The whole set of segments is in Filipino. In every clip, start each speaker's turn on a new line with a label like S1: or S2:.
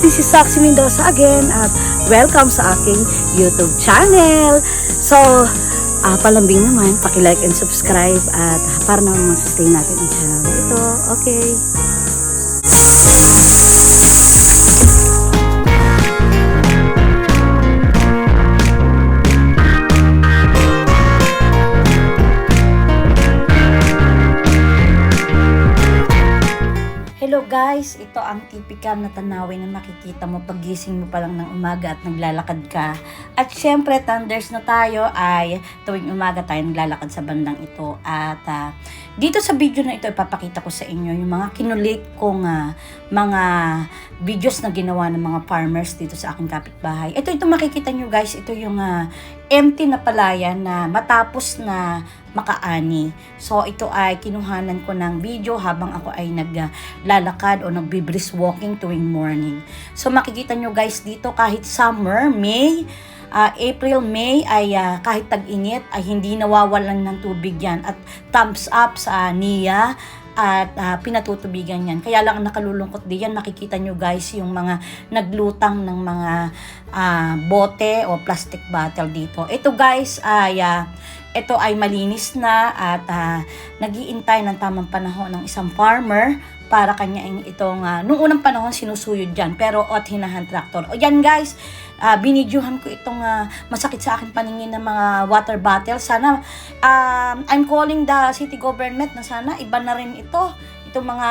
S1: this is Saxy Mendoza again at welcome sa aking YouTube channel. So, ah, palambing naman, paki-like and subscribe at para naman sustain natin ang channel na ito. Okay. Guys, ito ang typical na tanawin na makikita mo pagising mo pa lang ng umaga at naglalakad ka. At syempre, thunders na tayo ay tuwing umaga tayo naglalakad sa bandang ito. At ah, dito sa video na ito, ipapakita ko sa inyo yung mga kinulit kong ah, mga videos na ginawa ng mga farmers dito sa aking kapitbahay. Ito, ito makikita nyo guys, ito yung ah, empty na palayan na matapos na makaani. So ito ay kinuhanan ko ng video habang ako ay naglalakad o nagbe-brisk walking tuwing morning. So makikita nyo guys dito kahit summer, May, ah, April, May ay ah, kahit tag-init ay hindi nawawalan ng tubig yan at thumbs up sa NIA at ah, pinatutubigan yan. Kaya lang ang nakalulungkot diyan makikita nyo guys yung mga naglutang ng mga ah, bote o plastic bottle dito. Ito guys ay ah, ito ay malinis na at uh, nagiintay ng tamang panahon ng isang farmer para kanya itong uh, nung unang panahon sinusuyod dyan pero at hinahan tractor. O yan guys, uh, binidyohan ko itong ah, masakit sa akin paningin ng mga water bottle. Sana um, I'm calling the city government na sana iba na rin ito. Itong mga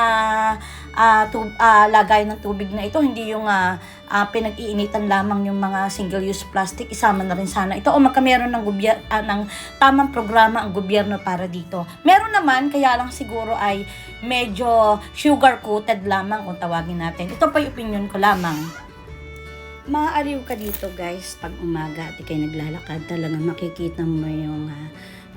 S1: ah, tub, ah, lagay ng tubig na ito, hindi yung ah, ah, pinag-iinitan lamang yung mga single-use plastic, isama na rin sana ito. O magkameron ng, gobyer- ah, ng tamang programa ang gobyerno para dito. Meron naman, kaya lang siguro ay medyo sugar-coated lamang kung tawagin natin. Ito pa yung opinion ko lamang. Maaaliw ka dito guys pag umaga at ikay naglalakad talaga makikita mo yung ah,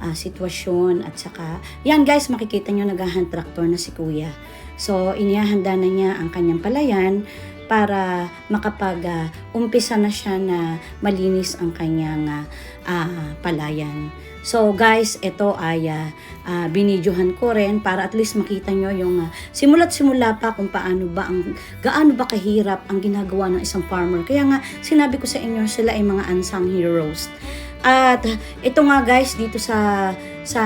S1: ah, sitwasyon at saka yan guys makikita nyo tractor na si kuya. So inihahanda na niya ang kanyang palayan para makapag ah, umpisa na siya na malinis ang kanyang ah, palayan So guys, ito ay uh, uh, binidyohan ko rin para at least makita nyo yung uh, simula't simula pa kung paano ba ang gaano ba kahirap ang ginagawa ng isang farmer. Kaya nga sinabi ko sa inyo sila ay mga unsung heroes. At uh, ito nga guys dito sa sa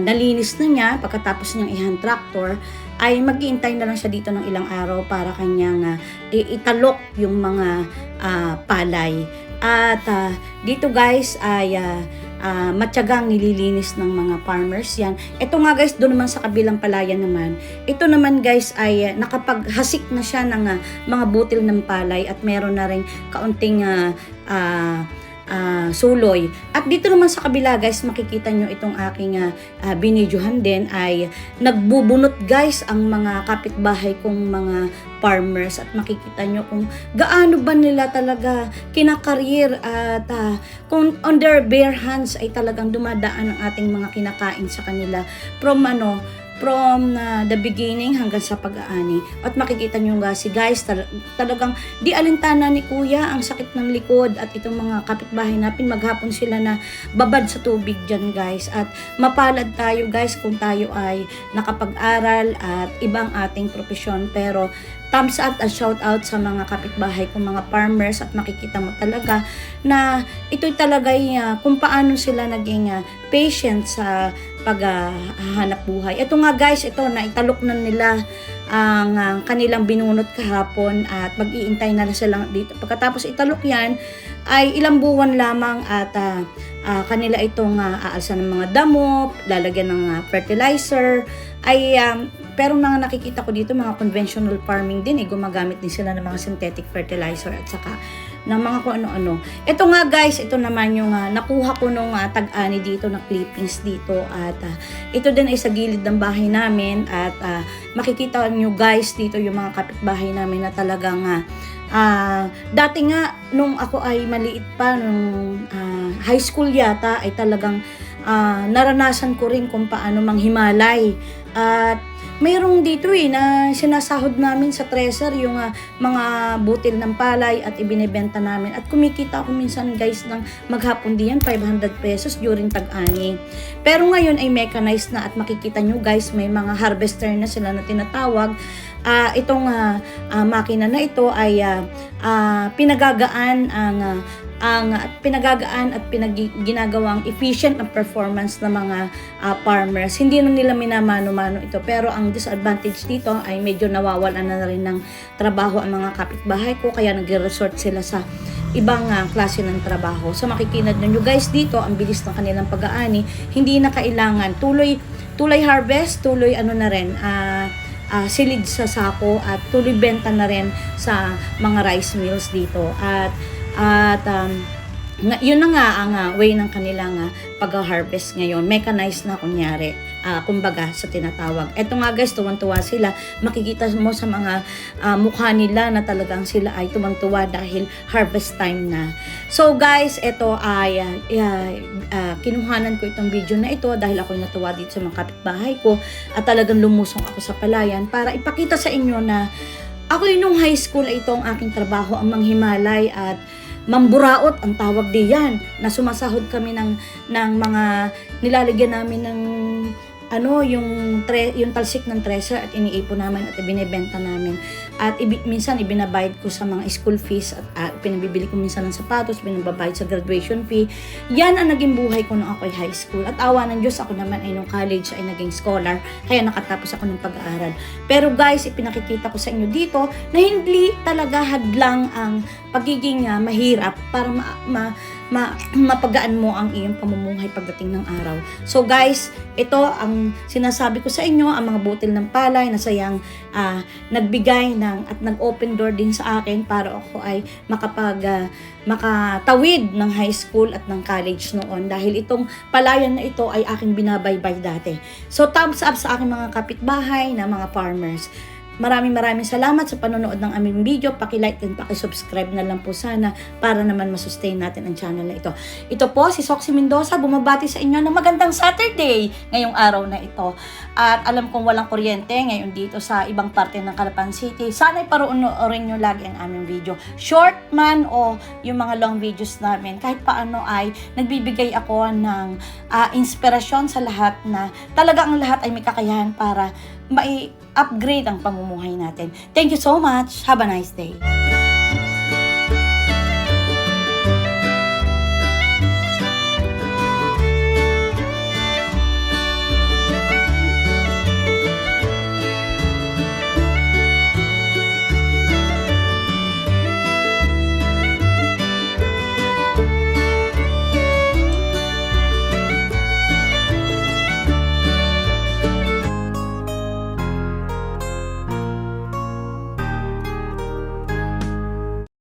S1: nalinis na niya pagkatapos niyang i-hand tractor ay mag-iintay na lang siya dito ng ilang araw para kanyang uh, italok yung mga uh, palay. At uh, dito guys ay uh, uh, matyagang nililinis ng mga farmers yan. Ito nga guys, doon naman sa kabilang palayan naman, ito naman guys ay uh, nakapaghasik na siya ng uh, mga butil ng palay at meron na rin kaunting uh, uh, uh, suloy. At dito naman sa kabila guys, makikita nyo itong aking uh, binidyohan din ay nagbubunot guys ang mga kapitbahay kong mga farmers at makikita nyo kung gaano ba nila talaga kinakarir at uh, kung on their bare hands ay talagang dumadaan ang ating mga kinakain sa kanila from ano from uh, the beginning hanggang sa pag-aani. At makikita nyo nga si guys, tal- talagang di alintana ni kuya ang sakit ng likod at itong mga kapitbahay natin, maghapon sila na babad sa tubig dyan guys. At mapalad tayo guys kung tayo ay nakapag-aral at ibang ating profesyon. Pero thumbs up at shout out sa mga kapitbahay kong mga farmers at makikita mo talaga na ito'y talaga uh, kung paano sila naging uh, patient sa paghahanap buhay. Ito nga guys, ito na italok na nila ang uh, kanilang binunot kahapon at mag-iintay na sila dito. Pagkatapos italok yan, ay ilang buwan lamang at uh, uh, kanila itong uh, aalsa ng mga damo, lalagyan ng uh, fertilizer, ay um, pero mga nakikita ko dito, mga conventional farming din, eh, gumagamit din sila ng mga synthetic fertilizer at saka ng mga kung ano-ano. Ito nga guys, ito naman yung uh, nakuha ko nung uh, tag-ani dito na clippings dito at uh, ito din ay sa gilid ng bahay namin at uh, makikita nyo guys dito yung mga kapitbahay namin na talagang uh, uh, dati nga nung ako ay maliit pa nung uh, high school yata ay talagang uh, naranasan ko rin kung paano manghimalay at mayroong dito eh na sinasahod namin sa treasure yung uh, mga butil ng palay at ibinebenta namin. At kumikita ako minsan guys ng maghapon diyan 500 pesos during tag-ani. Pero ngayon ay mechanized na at makikita nyo guys may mga harvester na sila na tinatawag. Ah, itong ah, ah, makina na ito ay ah, ah, pinagagaan ang ah, ang pinagagaan at pinag ginagawang efficient ang performance ng mga ah, farmers. Hindi na nila minamano-mano ito. Pero ang disadvantage dito ay medyo nawawalan na rin ng trabaho ang mga kapitbahay ko kaya nagre-resort sila sa ibang ah, klase ng trabaho. Sa makikinad ninyo guys dito, ang bilis ng kanilang pag-aani, hindi na kailangan tuloy tuloy harvest, tuloy ano na rin, ah ah, silid sa sako at tuloy benta na rin sa mga rice mills dito. At at um, yun na nga ang ah, way ng kanilang ah, pag-harvest ngayon. Mechanized na kunyari. ah, kumbaga sa tinatawag. Eto nga guys, tuwan-tuwa sila. Makikita mo sa mga ah, mukha nila na talagang sila ay tuwang-tuwa dahil harvest time na. So guys, ito ay ah, ah, ah, kinuhanan ko itong video na ito dahil ako natuwa dito sa mga kapitbahay ko at talagang lumusong ako sa palayan para ipakita sa inyo na ako nung high school ay ito aking trabaho, ang manghimalay at mamburaot ang tawag diyan. Na sumasahod kami ng ng mga nilalagyan namin ng ano yung tre, yung talsik ng treasure at iniipon namin at ibinebenta namin. At ibi, minsan ibinabayad ko sa mga school fees at uh, pinabibili ko minsan ng sapatos binababayad sa graduation fee. Yan ang naging buhay ko nung ako'y high school. At awa ng Diyos ako naman ay nung college ay naging scholar kaya nakatapos ako ng pag-aaral. Pero guys ipinakikita ko sa inyo dito na hindi talaga hadlang ang pagiging ah, mahirap para ma, ma, ma, mapagaan mo ang iyong pamumuhay pagdating ng araw. So guys, ito ang sinasabi ko sa inyo, ang mga butil ng palay na sayang ah, nagbigay ng at nag-open door din sa akin para ako ay makapag ah, makatawid ng high school at ng college noon dahil itong palayan na ito ay aking binabaybay dati. So thumbs up sa aking mga kapitbahay na mga farmers. Maraming maraming salamat sa panonood ng aming video. Paki-like and paki-subscribe na lang po sana para naman masustain natin ang channel na ito. Ito po si Soxy Mendoza bumabati sa inyo ng magandang Saturday ngayong araw na ito. At alam kong walang kuryente ngayon dito sa ibang parte ng Calapan City. Sana'y paruunorin nyo lagi ang aming video. Short man o yung mga long videos namin. Kahit paano ay nagbibigay ako ng ah, inspirasyon sa lahat na talaga ang lahat ay may kakayahan para mai-upgrade ang pamumuhay natin. Thank you so much. Have a nice day.